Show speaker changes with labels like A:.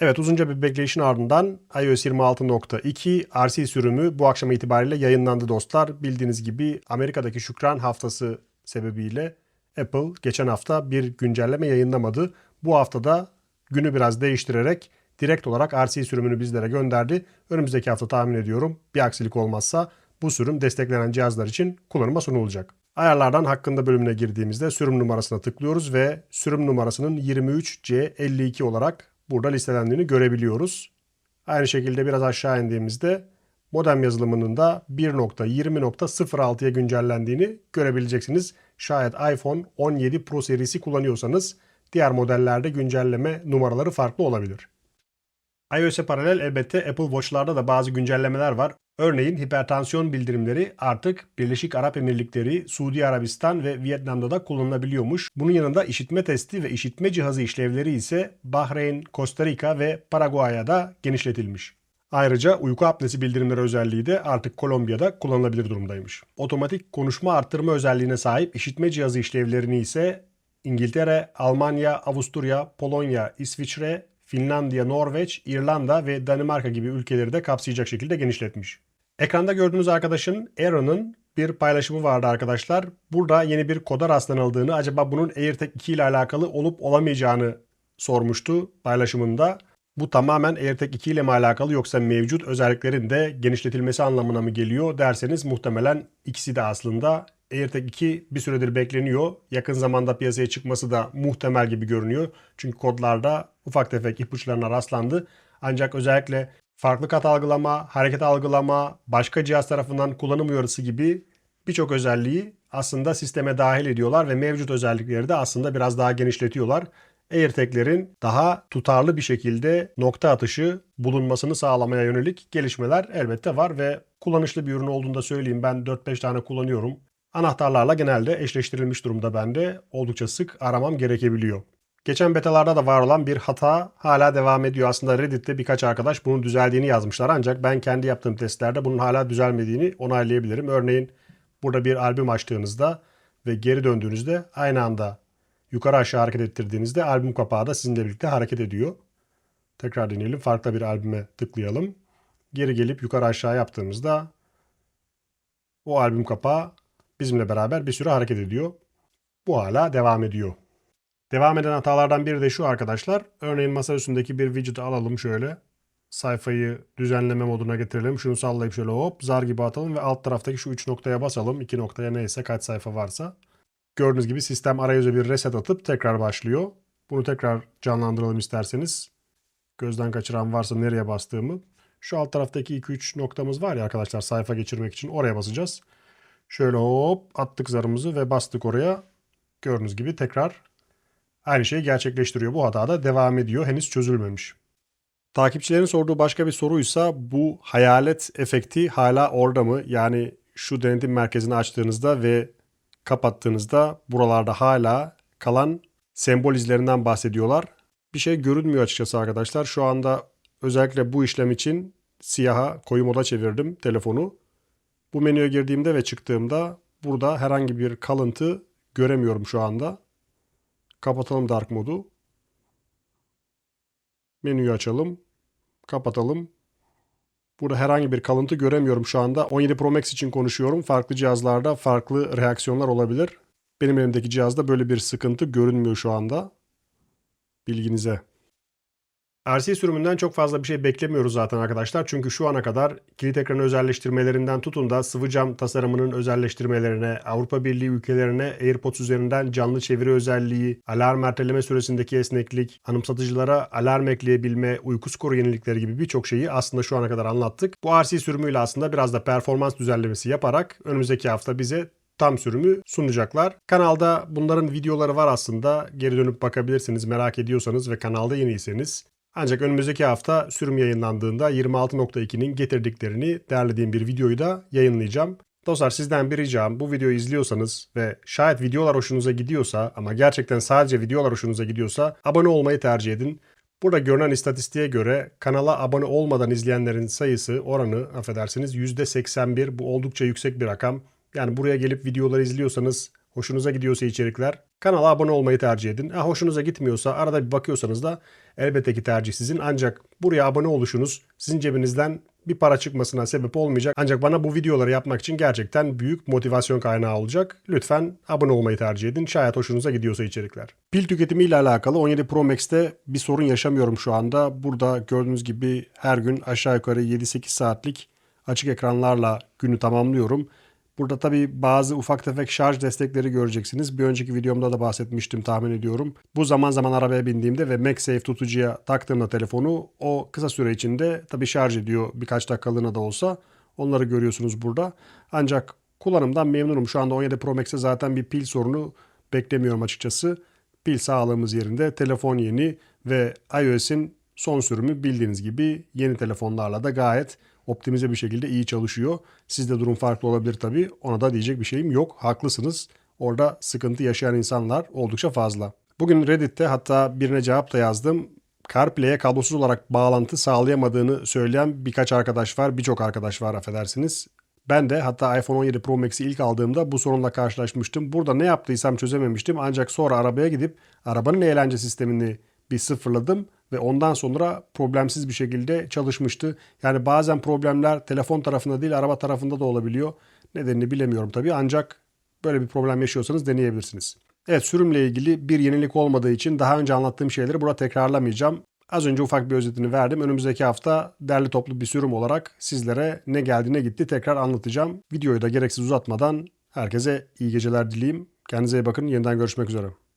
A: Evet uzunca bir bekleyişin ardından iOS 26.2 RC sürümü bu akşam itibariyle yayınlandı dostlar. Bildiğiniz gibi Amerika'daki Şükran Haftası sebebiyle Apple geçen hafta bir güncelleme yayınlamadı. Bu haftada günü biraz değiştirerek direkt olarak RC sürümünü bizlere gönderdi. Önümüzdeki hafta tahmin ediyorum bir aksilik olmazsa bu sürüm desteklenen cihazlar için kullanıma sunulacak. Ayarlardan hakkında bölümüne girdiğimizde sürüm numarasına tıklıyoruz ve sürüm numarasının 23C52 olarak burada listelendiğini görebiliyoruz. Aynı şekilde biraz aşağı indiğimizde modem yazılımının da 1.20.06'ya güncellendiğini görebileceksiniz. Şayet iPhone 17 Pro serisi kullanıyorsanız diğer modellerde güncelleme numaraları farklı olabilir. iOS'e paralel elbette Apple Watch'larda da bazı güncellemeler var. Örneğin hipertansiyon bildirimleri artık Birleşik Arap Emirlikleri, Suudi Arabistan ve Vietnam'da da kullanılabiliyormuş. Bunun yanında işitme testi ve işitme cihazı işlevleri ise Bahreyn, Costa Rica ve Paraguay'a da genişletilmiş. Ayrıca uyku apnesi bildirimleri özelliği de artık Kolombiya'da kullanılabilir durumdaymış. Otomatik konuşma arttırma özelliğine sahip işitme cihazı işlevlerini ise İngiltere, Almanya, Avusturya, Polonya, İsviçre, Finlandiya, Norveç, İrlanda ve Danimarka gibi ülkeleri de kapsayacak şekilde genişletmiş. Ekranda gördüğünüz arkadaşın Aaron'ın bir paylaşımı vardı arkadaşlar. Burada yeni bir koda rastlanıldığını, acaba bunun AirTag 2 ile alakalı olup olamayacağını sormuştu paylaşımında. Bu tamamen AirTag 2 ile mi alakalı yoksa mevcut özelliklerin de genişletilmesi anlamına mı geliyor derseniz muhtemelen ikisi de aslında AirTag 2 bir süredir bekleniyor. Yakın zamanda piyasaya çıkması da muhtemel gibi görünüyor. Çünkü kodlarda ufak tefek ipuçlarına rastlandı. Ancak özellikle farklı kat algılama, hareket algılama, başka cihaz tarafından kullanım uyarısı gibi birçok özelliği aslında sisteme dahil ediyorlar ve mevcut özellikleri de aslında biraz daha genişletiyorlar. AirTag'lerin daha tutarlı bir şekilde nokta atışı bulunmasını sağlamaya yönelik gelişmeler elbette var ve kullanışlı bir ürün olduğunu da söyleyeyim. Ben 4-5 tane kullanıyorum. Anahtarlarla genelde eşleştirilmiş durumda bende. Oldukça sık aramam gerekebiliyor. Geçen betalarda da var olan bir hata hala devam ediyor. Aslında Reddit'te birkaç arkadaş bunun düzeldiğini yazmışlar. Ancak ben kendi yaptığım testlerde bunun hala düzelmediğini onaylayabilirim. Örneğin burada bir albüm açtığınızda ve geri döndüğünüzde aynı anda yukarı aşağı hareket ettirdiğinizde albüm kapağı da sizinle birlikte hareket ediyor. Tekrar deneyelim. Farklı bir albüme tıklayalım. Geri gelip yukarı aşağı yaptığımızda o albüm kapağı bizimle beraber bir süre hareket ediyor. Bu hala devam ediyor. Devam eden hatalardan biri de şu arkadaşlar. Örneğin masa üstündeki bir widget'ı alalım şöyle. Sayfayı düzenleme moduna getirelim. Şunu sallayıp şöyle hop zar gibi atalım ve alt taraftaki şu 3 noktaya basalım. 2 noktaya neyse kaç sayfa varsa. Gördüğünüz gibi sistem arayüze bir reset atıp tekrar başlıyor. Bunu tekrar canlandıralım isterseniz. Gözden kaçıran varsa nereye bastığımı. Şu alt taraftaki 2-3 noktamız var ya arkadaşlar sayfa geçirmek için oraya basacağız. Şöyle hop attık zarımızı ve bastık oraya. Gördüğünüz gibi tekrar aynı şeyi gerçekleştiriyor. Bu hata da devam ediyor. Henüz çözülmemiş. Takipçilerin sorduğu başka bir soruysa bu hayalet efekti hala orada mı? Yani şu denetim merkezini açtığınızda ve kapattığınızda buralarda hala kalan sembol izlerinden bahsediyorlar. Bir şey görünmüyor açıkçası arkadaşlar. Şu anda özellikle bu işlem için siyaha koyu moda çevirdim telefonu. Bu menüye girdiğimde ve çıktığımda burada herhangi bir kalıntı göremiyorum şu anda. Kapatalım dark modu. Menüyü açalım. Kapatalım. Burada herhangi bir kalıntı göremiyorum şu anda. 17 Pro Max için konuşuyorum. Farklı cihazlarda farklı reaksiyonlar olabilir. Benim elimdeki cihazda böyle bir sıkıntı görünmüyor şu anda. Bilginize. RC sürümünden çok fazla bir şey beklemiyoruz zaten arkadaşlar. Çünkü şu ana kadar kilit ekranı özelleştirmelerinden tutun da sıvı cam tasarımının özelleştirmelerine, Avrupa Birliği ülkelerine AirPods üzerinden canlı çeviri özelliği, alarm erteleme süresindeki esneklik, anımsatıcılara alarm ekleyebilme, uyku skoru yenilikleri gibi birçok şeyi aslında şu ana kadar anlattık. Bu RC sürümüyle aslında biraz da performans düzenlemesi yaparak önümüzdeki hafta bize tam sürümü sunacaklar. Kanalda bunların videoları var aslında. Geri dönüp bakabilirsiniz merak ediyorsanız ve kanalda yeniyseniz. Ancak önümüzdeki hafta sürüm yayınlandığında 26.2'nin getirdiklerini derlediğim bir videoyu da yayınlayacağım. Dostlar sizden bir ricam bu videoyu izliyorsanız ve şayet videolar hoşunuza gidiyorsa ama gerçekten sadece videolar hoşunuza gidiyorsa abone olmayı tercih edin. Burada görünen istatistiğe göre kanala abone olmadan izleyenlerin sayısı oranı affedersiniz %81 bu oldukça yüksek bir rakam. Yani buraya gelip videoları izliyorsanız hoşunuza gidiyorsa içerikler Kanala abone olmayı tercih edin. Ha, hoşunuza gitmiyorsa arada bir bakıyorsanız da elbette ki tercih sizin. Ancak buraya abone oluşunuz sizin cebinizden bir para çıkmasına sebep olmayacak. Ancak bana bu videoları yapmak için gerçekten büyük motivasyon kaynağı olacak. Lütfen abone olmayı tercih edin. Şayet hoşunuza gidiyorsa içerikler. Pil tüketimi ile alakalı 17 Pro Max'te bir sorun yaşamıyorum şu anda. Burada gördüğünüz gibi her gün aşağı yukarı 7-8 saatlik açık ekranlarla günü tamamlıyorum. Burada tabii bazı ufak tefek şarj destekleri göreceksiniz. Bir önceki videomda da bahsetmiştim tahmin ediyorum. Bu zaman zaman arabaya bindiğimde ve MagSafe tutucuya taktığımda telefonu o kısa süre içinde tabii şarj ediyor birkaç dakikalığına da olsa. Onları görüyorsunuz burada. Ancak kullanımdan memnunum. Şu anda 17 Pro Max'te zaten bir pil sorunu beklemiyorum açıkçası. Pil sağlığımız yerinde. Telefon yeni ve iOS'in son sürümü bildiğiniz gibi yeni telefonlarla da gayet optimize bir şekilde iyi çalışıyor. Sizde durum farklı olabilir tabii. Ona da diyecek bir şeyim yok. Haklısınız. Orada sıkıntı yaşayan insanlar oldukça fazla. Bugün Reddit'te hatta birine cevap da yazdım. CarPlay'e kablosuz olarak bağlantı sağlayamadığını söyleyen birkaç arkadaş var. Birçok arkadaş var affedersiniz. Ben de hatta iPhone 17 Pro Max'i ilk aldığımda bu sorunla karşılaşmıştım. Burada ne yaptıysam çözememiştim. Ancak sonra arabaya gidip arabanın eğlence sistemini bir sıfırladım ve ondan sonra problemsiz bir şekilde çalışmıştı. Yani bazen problemler telefon tarafında değil araba tarafında da olabiliyor. Nedenini bilemiyorum tabii ancak böyle bir problem yaşıyorsanız deneyebilirsiniz. Evet sürümle ilgili bir yenilik olmadığı için daha önce anlattığım şeyleri burada tekrarlamayacağım. Az önce ufak bir özetini verdim. Önümüzdeki hafta derli toplu bir sürüm olarak sizlere ne geldi ne gitti tekrar anlatacağım. Videoyu da gereksiz uzatmadan herkese iyi geceler dileyim. Kendinize iyi bakın. Yeniden görüşmek üzere.